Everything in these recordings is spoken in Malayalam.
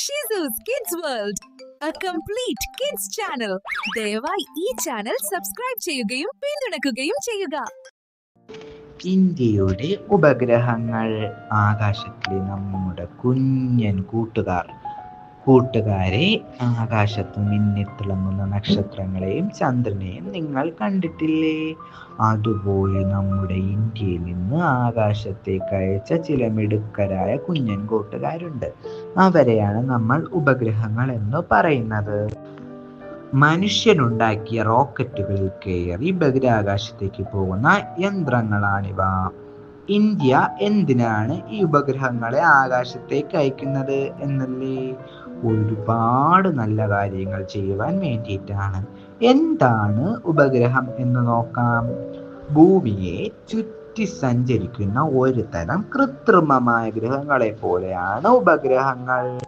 ഷിസൂസ് kids world a complete kids channel ദയവായി ഈ ചാനൽ സബ്സ്ക്രൈബ് ചെയ്യുകയും പിന്തുണക്കുകയും ചെയ്യുക. ഇന്ത്യയുടെ ഉപഗ്രഹങ്ങൾ ആകാശത്തിലെ നമ്മുടെ കുഞ്ഞൻ കൂട്ടുകാർ. കൂട്ടുകാരെ ആകാശത്ത് മിന്നിത്തിളങ്ങുന്ന നക്ഷത്രങ്ങളെയും ചന്ദ്രനെയും നിങ്ങൾ കണ്ടിട്ടില്ലേ? അതുപോലെ നമ്മുടെ ഇന്ത്യയിൽ നിന്ന് ആകാശത്തേക്ക് അയച്ച ചില മിടുക്കരായ കുഞ്ഞൻ കൂട്ടുകാരുണ്ട് അവരെയാണ് നമ്മൾ ഉപഗ്രഹങ്ങൾ എന്ന് പറയുന്നത്. മനുഷ്യനുണ്ടാക്കിയ റോക്കറ്റുകളിൽ കയറി ബഹിരാകാശത്തേക്ക് പോകുന്ന യന്ത്രങ്ങളാണിവ. ഇന്ത്യ എന്തിനാണ് ഈ ഉപഗ്രഹങ്ങളെ ആകാശത്തേക്ക് അയക്കുന്നത് എന്നല്ലേ? ഒരുപാട് നല്ല കാര്യങ്ങൾ ചെയ്യുവാൻ വേണ്ടിയിട്ടാണ്. എന്താണ് ഉപഗ്രഹം എന്ന് നോക്കാം. ഭൂമിയെ ചുറ്റി സഞ്ചരിക്കുന്ന ഒരു തരം കൃത്രിമമായ ഗ്രഹങ്ങളെ പോലെയാണ് ഉപഗ്രഹങ്ങൾ.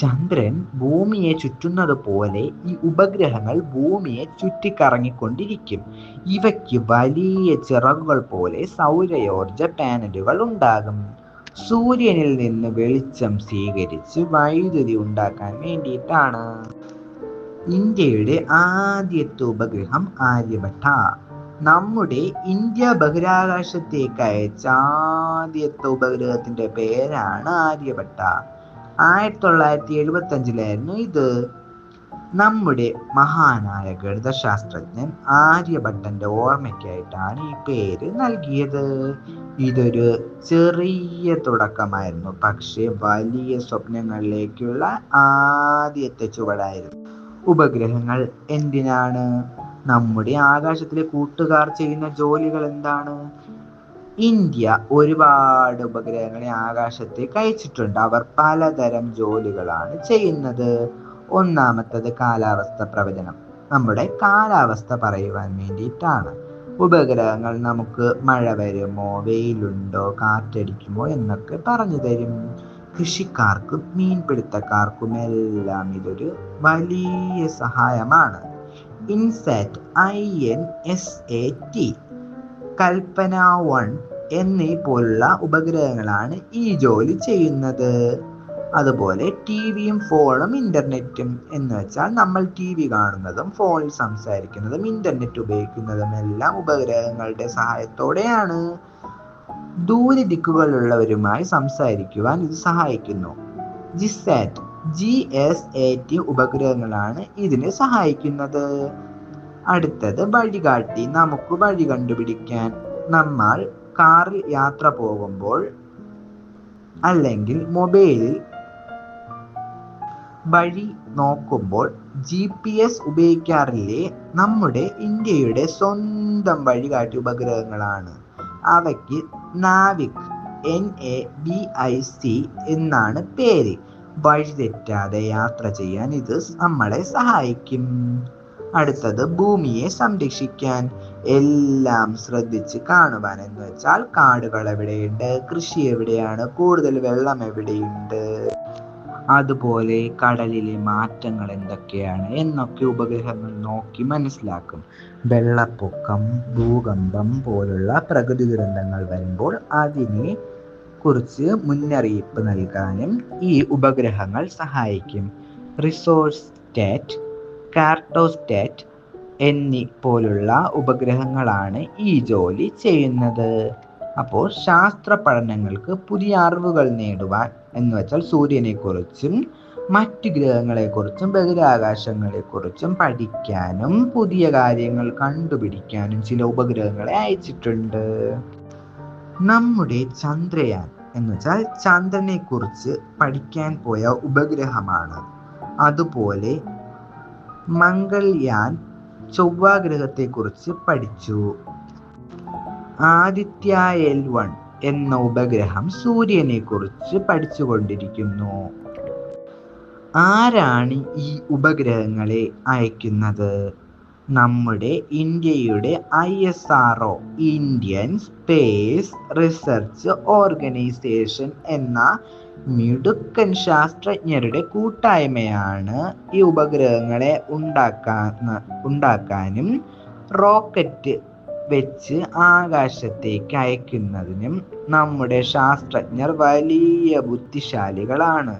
ചന്ദ്രൻ ഭൂമിയെ ചുറ്റുന്നത് പോലെ ഈ ഉപഗ്രഹങ്ങൾ ഭൂമിയെ ചുറ്റിക്കറങ്ങിക്കൊണ്ടിരിക്കും. ഇവയ്ക്ക് വലിയ ചിറകുകൾ പോലെ സൗരയോർജ പാനലുകൾ ഉണ്ടാകും. സൂര്യനിൽ നിന്ന് വെളിച്ചം സ്വീകരിച്ച് വൈദ്യുതി ഉണ്ടാക്കാൻ വേണ്ടിയിട്ടാണ്. ഇന്ത്യയുടെ ആദ്യത്തെ ഉപഗ്രഹം ആര്യഭട്ട. നമ്മുടെ ഇന്ത്യ ബഹിരാകാശത്തേക്ക് അയച്ച ആദ്യത്തെ ഉപഗ്രഹത്തിന്റെ പേരാണ് ആര്യഭട്ട. ആയിരത്തി തൊള്ളായിരത്തി എഴുപത്തി അഞ്ചിലായിരുന്നു ഇത്. നമ്മുടെ മഹാനായ ഗണിതശാസ്ത്രജ്ഞൻ ആര്യഭട്ടന്റെ ഓർമ്മയ്ക്കായിട്ടാണ് ഈ പേര് നൽകിയത്. ഇതൊരു ചെറിയ തുടക്കമായിരുന്നു. പക്ഷേ വലിയ സ്വപ്നങ്ങളിലേക്കുള്ള ആദ്യത്തെ ചുവടായിരുന്നു. ഉപഗ്രഹങ്ങൾ എന്തിനാണ്? നമ്മുടെ ആകാശത്തിലെ കൂട്ടുകാർ ചെയ്യുന്ന ജോലികൾ എന്താണ്? ഇന്ത്യ ഒരുപാട് ഉപഗ്രഹങ്ങളെ ആകാശത്തേക്ക് അയച്ചിട്ടുണ്ട് അവർ പലതരം ജോലികളാണ് ചെയ്യുന്നത്. ഒന്നാമത്തത് കാലാവസ്ഥ പ്രവചനം. നമ്മുടെ കാലാവസ്ഥ പറയുവാൻ വേണ്ടിയിട്ടാണ്. ഉപഗ്രഹങ്ങൾ നമുക്ക് മഴ വരുമോ വെയിലുണ്ടോ കാറ്റടിക്കുമോ എന്നൊക്കെ പറഞ്ഞു തരും. കൃഷിക്കാർക്കും മീൻപിടുത്തക്കാർക്കും എല്ലാം ഇതൊരു വലിയ സഹായമാണ്. INSAT I N S A T Kalpana one എന്നീ പോലുള്ള ഉപഗ്രഹങ്ങളാണ് ഈ ജോലി ചെയ്യുന്നത്. അതുപോലെ ടി വിയും ഫോണും ഇന്റർനെറ്റും എന്ന് വെച്ചാൽ നമ്മൾ ടി വി കാണുന്നതും ഫോണിൽ സംസാരിക്കുന്നതും ഇന്റർനെറ്റ് ഉപയോഗിക്കുന്നതും എല്ലാം ഉപഗ്രഹങ്ങളുടെ സഹായത്തോടെയാണ്. ദൂര ദിക്കുകളിലുള്ളവരുമായി സംസാരിക്കുവാൻ ഇത് സഹായിക്കുന്നു. GSAT G S A T ഉപഗ്രഹങ്ങളാണ് ഇതിന് സഹായിക്കുന്നത്. അടുത്തത് വഴികാട്ടി നമുക്ക് വഴി കണ്ടുപിടിക്കാൻ നമ്മൾ കാറിൽ യാത്ര പോകുമ്പോൾ അല്ലെങ്കിൽ മൊബൈലിൽ വഴി നോക്കുമ്പോൾ ജി പി എസ് ഉപയോഗിക്കാറില്ലേ? നമ്മുടെ ഇന്ത്യയുടെ സ്വന്തം വഴികാട്ടി ഉപഗ്രഹങ്ങളാണ്. അവയ്ക്ക് NavIC N A V I C എന്നാണ് പേര്. വഴി തെറ്റാതെ യാത്ര ചെയ്യാൻ ഇത് നമ്മളെ സഹായിക്കും. അടുത്തത് ഭൂമിയെ സംരക്ഷിക്കാൻ. എല്ലാം ശ്രദ്ധിച്ച് കാണുവാൻ എന്ന് വെച്ചാൽ കാടുകൾ എവിടെയുണ്ട്? കൃഷി എവിടെയാണ്? കൂടുതൽ വെള്ളം എവിടെയുണ്ട്? അതുപോലെ കടലിലെ മാറ്റങ്ങൾ എന്തൊക്കെയാണ് എന്നൊക്കെ ഉപഗ്രഹങ്ങൾ നോക്കി മനസ്സിലാക്കും. വെള്ളപ്പൊക്കം ഭൂകമ്പം പോലുള്ള പ്രകൃതി ദുരന്തങ്ങൾ വരുമ്പോൾ അതിനെ കുറിച്ച് മുന്നറിയിപ്പ് നൽകാനും ഈ ഉപഗ്രഹങ്ങൾ സഹായിക്കും. റിസോഴ്സ് സ്റ്റാറ്റ് കാർട്ടോസ്റ്റാറ്റ് എന്നീ പോലുള്ള ഉപഗ്രഹങ്ങളാണ് ഈ ജോലി ചെയ്യുന്നത്. അപ്പോൾ ശാസ്ത്ര പഠനങ്ങൾക്ക് പുതിയ അറിവുകൾ നേടുവാൻ എന്ന് വെച്ചാൽ സൂര്യനെ കുറിച്ചും മറ്റ് ഗ്രഹങ്ങളെക്കുറിച്ചും ബഹിരാകാശങ്ങളെക്കുറിച്ചും പഠിക്കാനും പുതിയ കാര്യങ്ങൾ കണ്ടുപിടിക്കാനും ചില ഉപഗ്രഹങ്ങളെ അയച്ചിട്ടുണ്ട്. നമ്മുടെ ചന്ദ്രയാൻ എന്ന് വെച്ചാൽ ചന്ദ്രനെ കുറിച്ച് പഠിക്കാൻ പോയ ഉപഗ്രഹമാണ്. അതുപോലെ മംഗൾയാൻ ചൊവ്വാഗ്രഹത്തെക്കുറിച്ച് പഠിച്ചു. ആദിത്യ എൽ വൺ എന്ന ഉപഗ്രഹം സൂര്യനെ കുറിച്ച് പഠിച്ചുകൊണ്ടിരിക്കുന്നു. ആരാണ് ഈ ഉപഗ്രഹങ്ങളെ അയക്കുന്നത്? നമ്മുടെ ഇന്ത്യയുടെ I S R O Indian space research organisation എന്ന മിടുക്കൻ ശാസ്ത്രജ്ഞരുടെ കൂട്ടായ്മയാണ് ഈ ഉപഗ്രഹങ്ങളെ ഉണ്ടാക്കാൻ ഉണ്ടാക്കാനും റോക്കറ്റ് വെച്ച് ആകാശത്തേക്ക് അയക്കുന്നതിനും നമ്മുടെ ശാസ്ത്രജ്ഞർ വലിയ ബുദ്ധിശാലികളാണ്.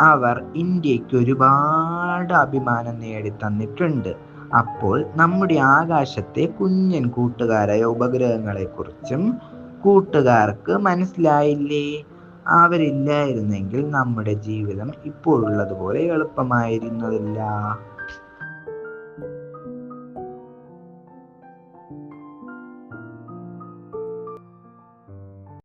അവർ ഇന്ത്യയ്ക്ക് ഒരുപാട് അഭിമാനം നേടി തന്നിട്ടുണ്ട്. അപ്പോൾ നമ്മുടെ ആകാശത്തെ കുഞ്ഞൻ കൂട്ടുകാരായ ഉപഗ്രഹങ്ങളെ കുറിച്ചും കൂട്ടുകാർക്ക് മനസ്സിലായില്ലേ? അവരില്ലായിരുന്നെങ്കിൽ നമ്മുടെ ജീവിതം ഇപ്പോഴുള്ളതുപോലെ എളുപ്പമായിരുന്നതില്ല.